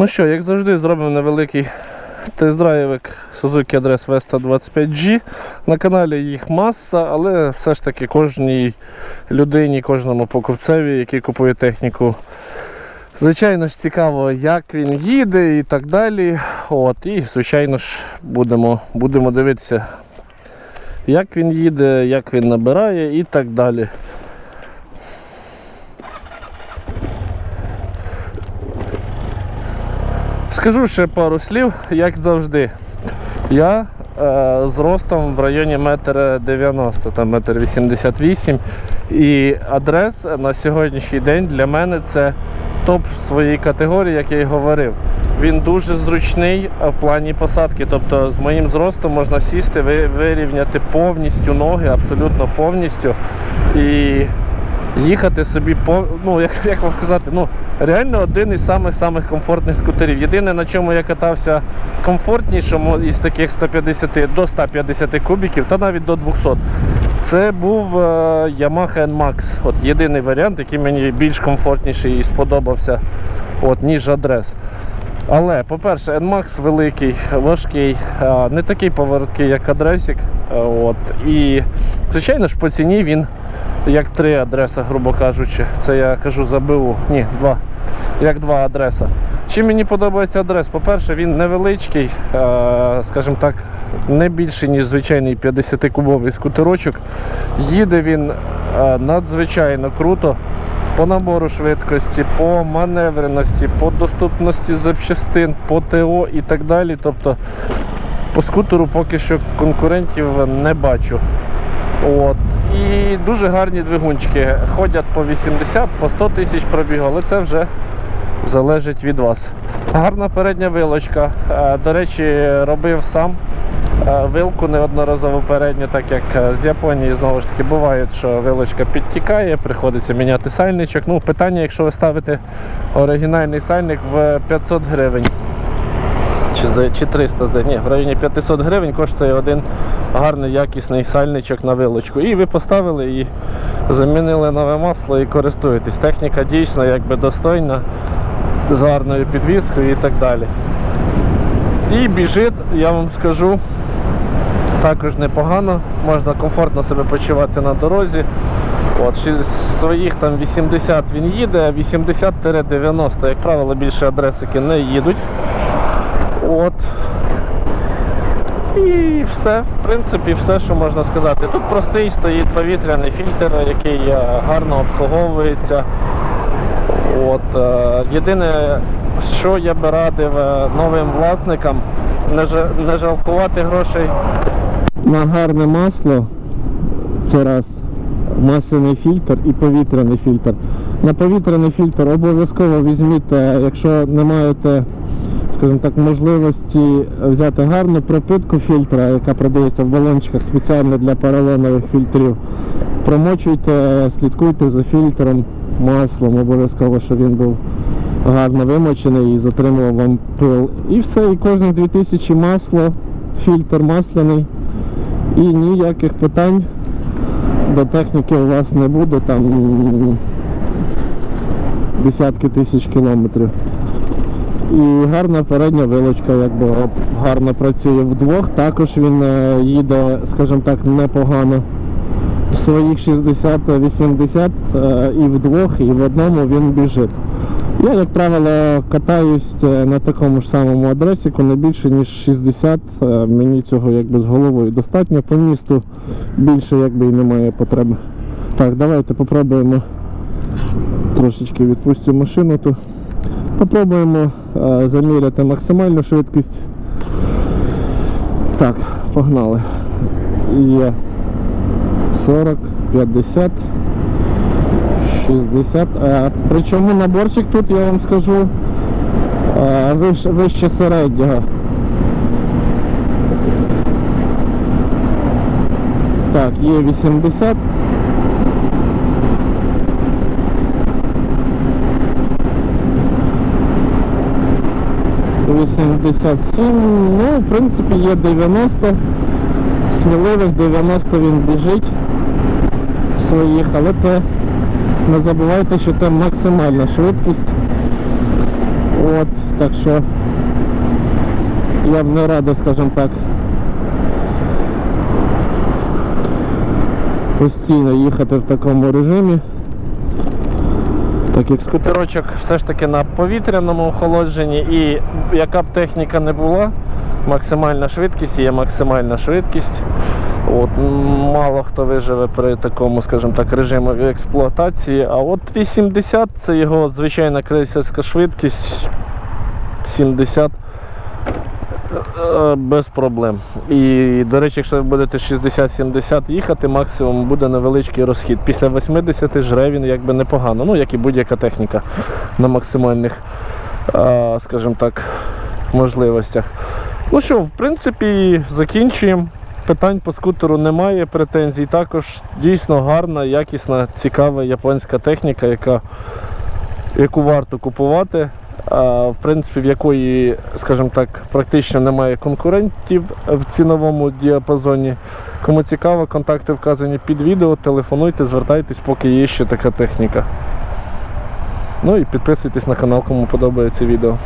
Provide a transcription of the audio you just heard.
Ну що, як завжди, зробимо невеликий тест-драйвик Suzuki Address Vesta 25G. На каналі їх маса, але все ж таки кожній людині, кожному покупцеві, який купує техніку. Звичайно ж цікаво, як він їде і так далі. От, і, звичайно ж, будемо, будемо дивитися, як він їде, як він набирає і так далі. Скажу ще пару слів, як завжди. Я е, з ростом в районі 1,90 м, там 1,88 м. І адрес на сьогоднішній день для мене це топ в своїй категорії, як я й говорив. Він дуже зручний в плані посадки. Тобто з моїм зростом можна сісти, ви- вирівняти повністю ноги, абсолютно повністю. І їхати собі по ну як, як вам сказати, ну реально один із самих самих комфортних скутерів. Єдине на чому я катався комфортнішому із таких 150 до 150 кубіків, та навіть до 200. Це був е, Yamaha NMAX. От єдиний варіант, який мені більш комфортніший і сподобався, от, ніж адрес. Але, по-перше, NMAX великий, важкий, не такий повороткий, як адресик. От. І, звичайно ж, по ціні він як три адреса, грубо кажучи. Це я кажу за БУ. Ні, два. Як два адреса. Чим мені подобається адрес? По-перше, він невеличкий, скажімо так, не більший, ніж звичайний 50-кубовий скутерочок. Їде він надзвичайно круто по набору швидкості, по маневреності, по доступності запчастин, по ТО і так далі. Тобто по скутеру поки що конкурентів не бачу. От. І дуже гарні двигунчики. Ходять по 80, по 100 тисяч пробігу, але це вже залежить від вас. Гарна передня вилочка. Е, До речі, робив сам вилку неодноразово передню, так як е, з Японії знову ж таки буває, що вилочка підтікає, приходиться міняти сальничок. Ну, питання, якщо ви ставите оригінальний сальник в 500 гривень. Чи, чи 300 здається, ні, в районі 500 гривень коштує один гарний якісний сальничок на вилочку. І ви поставили і замінили нове масло і користуєтесь. Техніка дійсно якби достойна, з гарною підвіскою і так далі. І біжить, я вам скажу, також непогано, можна комфортно себе почувати на дорозі. От, своїх там 80 він їде, а 80-90, як правило, більше адресики не їдуть. От. І все, в принципі, все, що можна сказати. Тут простий стоїть повітряний фільтр, який е, гарно обслуговується. От, е, єдине, що я би радив е, новим власникам, не жалкувати грошей на гарне масло. Це раз. Масляний фільтр і повітряний фільтр. На повітряний фільтр обов'язково візьміть, якщо не маєте скажімо так, можливості взяти гарну пропитку фільтра, яка продається в балончиках спеціально для поролонових фільтрів. Промочуйте, слідкуйте за фільтром, маслом, обов'язково, щоб він був гарно вимочений і затримував вам пил. І все, і кожні 2000 масло, фільтр масляний. І ніяких питань до техніки у вас не буде, там десятки тисяч кілометрів. І гарна передня вилочка, якби гарно працює вдвох. Також він е, їде, скажімо так, непогано. Своїх 60-80 е, і вдвох, і в одному він біжить. Я, як правило, катаюсь е, на такому ж самому адресіку, не більше ніж 60. Е, Мені цього якби з головою достатньо. По місту більше якби і немає потреби. Так, давайте попробуємо трошечки відпустимо машину тут. Попробуємо е, заміряти максимальну швидкість. Так, погнали. Є 40, 50, 60. Е, причому наборчик тут, я вам скажу, е, вище, середнього. Так, є 80. – 87, ну, в принципі, є 90, сміливих 90 він біжить своїх, але це не забувайте, що це максимальна швидкість. От, так що я б не радив, скажімо так, постійно їхати в такому режимі. Так як скутерочок все ж таки на повітряному охолодженні і яка б техніка не була, максимальна швидкість є максимальна швидкість. От, мало хто виживе при такому, скажімо так, режимі експлуатації. А от 80 це його звичайна крейсерська швидкість 70 е, без проблем. І, до речі, якщо ви будете 60-70 їхати, максимум буде невеличкий розхід. Після 80 жре він якби непогано, ну як і будь-яка техніка на максимальних, е, скажімо так, можливостях. Ну що, в принципі, закінчуємо. Питань по скутеру немає, претензій. Також дійсно гарна, якісна, цікава японська техніка, яка, яку варто купувати. В принципі, в якої, скажімо так, практично немає конкурентів в ціновому діапазоні. Кому цікаво, контакти вказані під відео, телефонуйте, звертайтесь, поки є ще така техніка. Ну і підписуйтесь на канал, кому подобається відео.